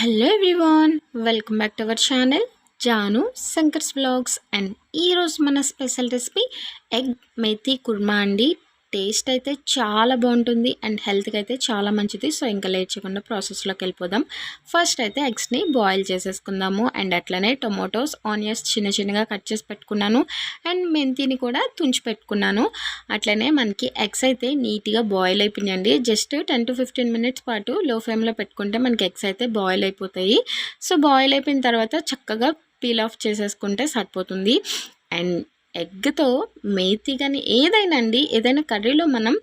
Hello everyone welcome back to our channel Janu Shankar's vlogs and ఈరోజు మన special recipe egg methi kurma అండి. Taste అయితే చాలా బాగుంటుంది అండ్ హెల్త్కి అయితే చాలా మంచిది. సో ఇంకా లేట్ చేయకుండా ప్రాసెస్లోకి వెళ్ళిపోదాం. ఫస్ట్ అయితే ఎగ్స్ని బాయిల్ చేసేసుకుందాము అండ్ అట్లనే టొమాటోస్ ఆనియన్స్ చిన్న చిన్నగా కట్ చేసి పెట్టుకున్నాను అండ్ మెంతిని కూడా తుంచి పెట్టుకున్నాను. అట్లనే మనకి ఎగ్స్ అయితే నీట్గా బాయిల్ అయిపోయినాయండి. Just ten to fifteen minutes పాటు లో ఫ్లేమ్లో పెట్టుకుంటే మనకి ఎగ్స్ అయితే బాయిల్ అయిపోతాయి. సో బాయిల్ అయిపోయిన తర్వాత చక్కగా పీల్ ఆఫ్ చేసేసుకుంటే సరిపోతుంది. అండ్ ఎగ్తో మేతి కానీ ఏదైనా అండి ఏదైనా కర్రీలో మనం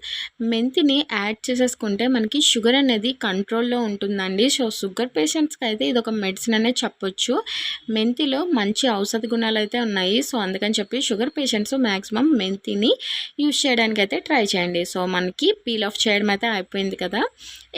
మెంతిని యాడ్ చేసేసుకుంటే మనకి షుగర్ అనేది కంట్రోల్లో ఉంటుందండి. సో షుగర్ పేషెంట్స్కి అయితే ఇది ఒక మెడిసిన్ అనే చెప్పొచ్చు. మెంతిలో మంచి ఔషధ గుణాలు అయితే ఉన్నాయి. సో అందుకని చెప్పి షుగర్ పేషెంట్స్ మ్యాక్సిమం మెంతిని యూజ్ చేయడానికి అయితే ట్రై చేయండి. సో మనకి పీల్ ఆఫ్ చేయడం అయితే అయిపోయింది కదా.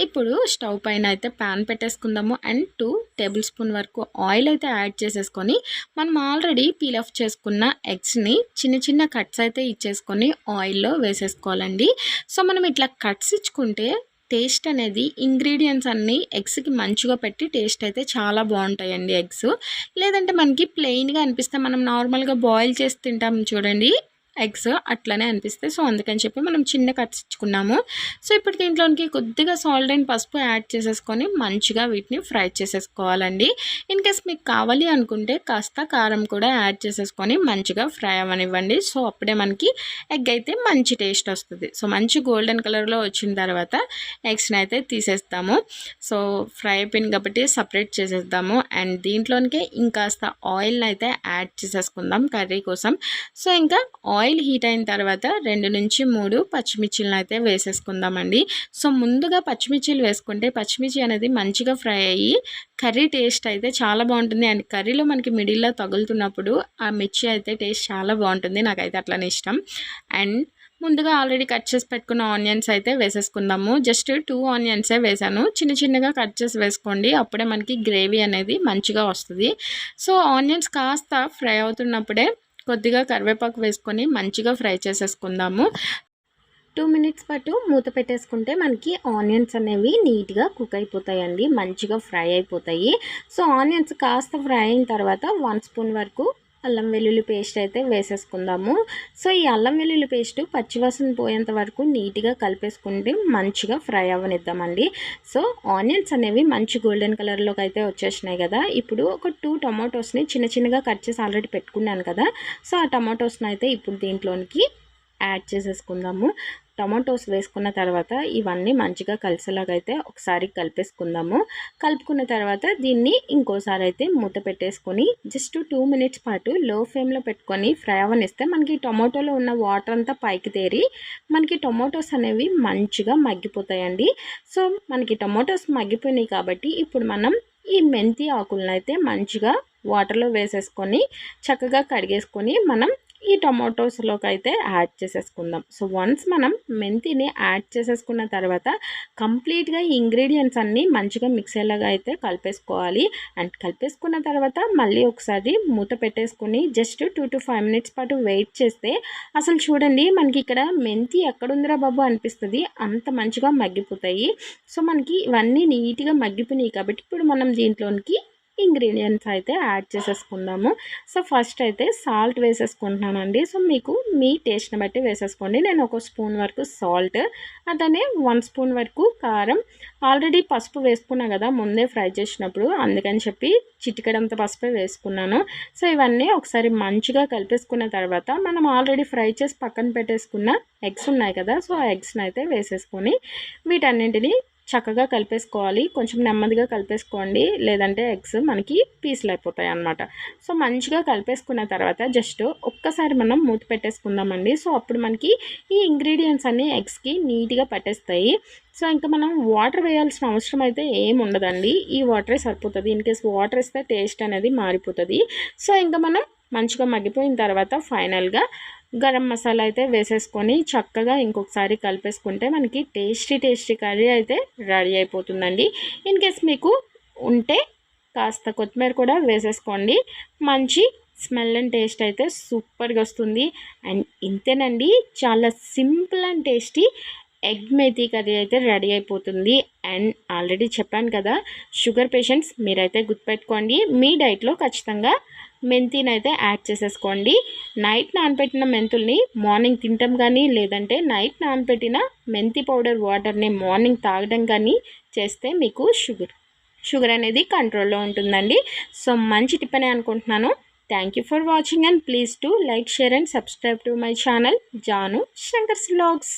ఇప్పుడు స్టవ్ పైన అయితే ప్యాన్ పెట్టేసుకుందాము. అండ్ టూ టేబుల్ స్పూన్ వరకు ఆయిల్ అయితే యాడ్ చేసేసుకొని మనం ఆల్రెడీ పీల్ ఆఫ్ చేసుకున్న ఎగ్స్ని చిన్న చిన్న కట్స్ అయితే ఇచ్చేసుకొని ఆయిల్లో వేసేసుకోవాలండి. సో మనం ఇట్లా కట్స్ ఇచ్చుకుంటే టేస్ట్ అనేది ఇంగ్రీడియంట్స్ అన్నీ ఎగ్స్కి మంచిగా పెట్టి టేస్ట్ అయితే చాలా బాగుంటాయండి ఎగ్స్. లేదంటే మనకి ప్లెయిన్గా అనిపిస్తే మనం నార్మల్గా బాయిల్ చేసి తింటాం చూడండి. ఎగ్స్ అట్లనే అనిపిస్తాయి సో అందుకని చెప్పి మనం చిన్న కట్స్ ఇచ్చుకున్నాము. సో ఇప్పుడు దీంట్లోనికి కొద్దిగా సాల్ట్ అండ్ పసుపు యాడ్ చేసేసుకొని మంచిగా వీటిని ఫ్రై చేసేసుకోవాలండి. ఇన్ కేస్ మీకు కావాలి అనుకుంటే కాస్త కారం కూడా యాడ్ చేసేసుకొని మంచిగా ఫ్రై అవ్వనివ్వండి సో అప్పుడే మనకి ఎగ్ అయితే మంచి టేస్ట్ వస్తుంది. సో మంచి గోల్డెన్ కలర్లో వచ్చిన తర్వాత ఎగ్స్ని అయితే తీసేస్తాము. సో ఫ్రై అయిపోయింది కాబట్టి సపరేట్ చేసేద్దాము. అండ్ దీంట్లోనికే ఇంకాస్త ఆయిల్ని అయితే యాడ్ చేసేసుకుందాం కర్రీ కోసం. సో ఇంకా ఆయిల్ హీట్ అయిన తర్వాత రెండు నుంచి మూడు పచ్చిమిర్చిలను అయితే వేసేసుకుందామండి. సో ముందుగా పచ్చిమిర్చిలు వేసుకుంటే పచ్చిమిర్చి అనేది మంచిగా ఫ్రై అయ్యి కర్రీ టేస్ట్ అయితే చాలా బాగుంటుంది. అండ్ కర్రీలో మనకి మిడిల్లో తగులుతున్నప్పుడు ఆ మిర్చి అయితే టేస్ట్ చాలా బాగుంటుంది. నాకైతే అట్లనే ఇష్టం. అండ్ ముందుగా ఆల్రెడీ కట్ చేసి పెట్టుకున్న ఆనియన్స్ అయితే వేసేసుకుందాము. జస్ట్ టూ ఆనియన్సే వేసాను. చిన్న చిన్నగా కట్ చేసి వేసుకోండి. అప్పుడే మనకి గ్రేవీ అనేది మంచిగా వస్తుంది. సో ఆనియన్స్ కాస్త ఫ్రై అవుతున్నప్పుడే కొద్దిగా కరివేపాకు వేసుకొని మంచిగా ఫ్రై చేసేసుకుందాము. టూ మినిట్స్ పాటు మూత పెట్టేసుకుంటే మనకి ఆనియన్స్ అనేవి నీట్గా కుక్ అయిపోతాయండి మంచిగా ఫ్రై అయిపోతాయి. సో ఆనియన్స్ కాస్త ఫ్రై అయిన తర్వాత వన్ స్పూన్ వరకు అల్లం వెల్లుల్లి పేస్ట్ అయితే వేసేసుకుందాము. సో ఈ అల్లం వెల్లుల్లి పేస్ట్ పచ్చివాసన పోయేంత వరకు నీట్గా కలిపేసుకుంటే మంచిగా ఫ్రై అవ్వనిద్దామండి. సో ఆనియన్స్ అనేవి మంచి గోల్డెన్ కలర్లోకి అయితే వచ్చేసినాయి కదా. ఇప్పుడు ఒక టూ టొమాటోస్ని చిన్న చిన్నగా కట్ చేసి ఆల్రెడీ పెట్టుకున్నాను కదా. సో ఆ టొమాటోస్ని అయితే ఇప్పుడు దీంట్లోనికి యాడ్ చేసేసుకుందాము. టమాటోస్ వేసుకున్న తర్వాత ఇవన్నీ మంచిగా కలిసేలాగా అయితే ఒకసారి కలిపేసుకుందాము. కలుపుకున్న తర్వాత దీన్ని ఇంకోసారి అయితే మూత పెట్టేసుకొని జస్ట్ టూ మినిట్స్ పాటు లో ఫ్లేమ్లో పెట్టుకొని ఫ్రై అవనిస్తే మనకి టొమాటోలో ఉన్న వాటర్ అంతా పైకి తేరి మనకి టొమాటోస్ అనేవి మంచిగా మగ్గిపోతాయండి. సో మనకి టొమాటోస్ మగ్గిపోయినాయి కాబట్టి ఇప్పుడు మనం ఈ మెంతి ఆకులను అయితే మంచిగా వాటర్లో వేసేసుకొని చక్కగా కడిగేసుకొని మనం ఈ టొమాటోస్లోకి అయితే యాడ్ చేసేసుకుందాం. సో వన్స్ మనం మెంతిని యాడ్ చేసేసుకున్న తర్వాత కంప్లీట్గా ఈ ఇంగ్రీడియంట్స్ అన్నీ మంచిగా మిక్స్ అయ్యేలాగా అయితే కలిపేసుకోవాలి. అండ్ కలిపేసుకున్న తర్వాత మళ్ళీ ఒకసారి మూత పెట్టేసుకుని just two to five minutes పాటు వెయిట్ చేస్తే అసలు చూడండి మనకి ఇక్కడ మెంతి ఎక్కడుందిరా బాబు అనిపిస్తుంది. అంత మంచిగా మగ్గిపోతాయి. సో మనకి ఇవన్నీ నీట్గా మగ్గిపోయినాయి కాబట్టి ఇప్పుడు మనం దీంట్లోనికి ఇంగ్రీడియంట్స్ అయితే యాడ్ చేసేసుకుందాము. సో ఫస్ట్ అయితే సాల్ట్ వేసేసుకుంటున్నానండి. సో మీకు మీ టేస్ట్ని బట్టి వేసేసుకోండి. నేను ఒక స్పూన్ వరకు సాల్ట్ అతనే వన్ స్పూన్ వరకు కారం. ఆల్రెడీ పసుపు వేసుకున్నా కదా ముందే ఫ్రై చేసినప్పుడు. అందుకని చెప్పి చిటికడంత పసుపే వేసుకున్నాను. సో ఇవన్నీ ఒకసారి మంచిగా కలిపేసుకున్న తర్వాత మనం ఆల్రెడీ ఫ్రై చేసి పక్కన పెట్టేసుకున్న ఎగ్స్ ఉన్నాయి కదా సో ఆ ఎగ్స్ని అయితే వేసేసుకొని వీటన్నింటినీ చక్కగా కలిపేసుకోవాలి. కొంచెం నెమ్మదిగా కలిపేసుకోండి. లేదంటే ఎగ్స్ మనకి పీసులు అయిపోతాయి అనమాట సో మంచిగా కలిపేసుకున్న తర్వాత జస్ట్ ఒక్కసారి మనం మూత పెట్టేసుకుందామండి. సో అప్పుడు మనకి ఈ ఇంగ్రీడియంట్స్ అన్నీ ఎగ్స్కి నీట్గా పట్టేస్తాయి. సో ఇంకా మనం వాటర్ వేయాల్సిన అవసరం అయితే ఏమి ఉండదండి. ఈ వాటరే సరిపోతుంది. ఇన్ కేస్ వాటర్ ఇస్తే టేస్ట్ అనేది మారిపోతుంది. సో ఇంకా మనం మంచిగా మగ్గిపోయిన తర్వాత ఫైనల్గా గరం మసాలా అయితే వేసేసుకొని చక్కగా ఇంకొకసారి కలిపేసుకుంటే మనకి టేస్టీ టేస్టీ కర్రీ అయితే రెడీ అయిపోతుందండి. ఇన్ కేస్ మీకు ఉంటే కాస్త కొత్తిమీర కూడా వేసేసుకోండి. మంచి స్మెల్ అండ్ టేస్ట్ అయితే సూపర్గా వస్తుంది. అండ్ ఇంతేనండి చాలా simple and tasty egg methi curry అయితే రెడీ అయిపోతుంది. అండ్ ఆల్రెడీ చెప్పాను కదా షుగర్ పేషెంట్స్ మీరైతే గుర్తుపెట్టుకోండి మీ డైట్లో ఖచ్చితంగా మెంతిని అయితే యాడ్ చేసేసుకోండి. నైట్ నానబెట్టిన మెంతుల్ని మార్నింగ్ తింటాం కానీ లేదంటే నైట్ నానబెట్టిన మెంతి పౌడర్ వాటర్ని మార్నింగ్ తాగడం కానీ చేస్తే మీకు షుగర్ షుగర్ అనేది కంట్రోల్లో ఉంటుందండి. సో మంచి టిప్ అని అనుకుంటున్నాను. Thank you for watching and please to like share and subscribe to my channel Janu Shankar's vlogs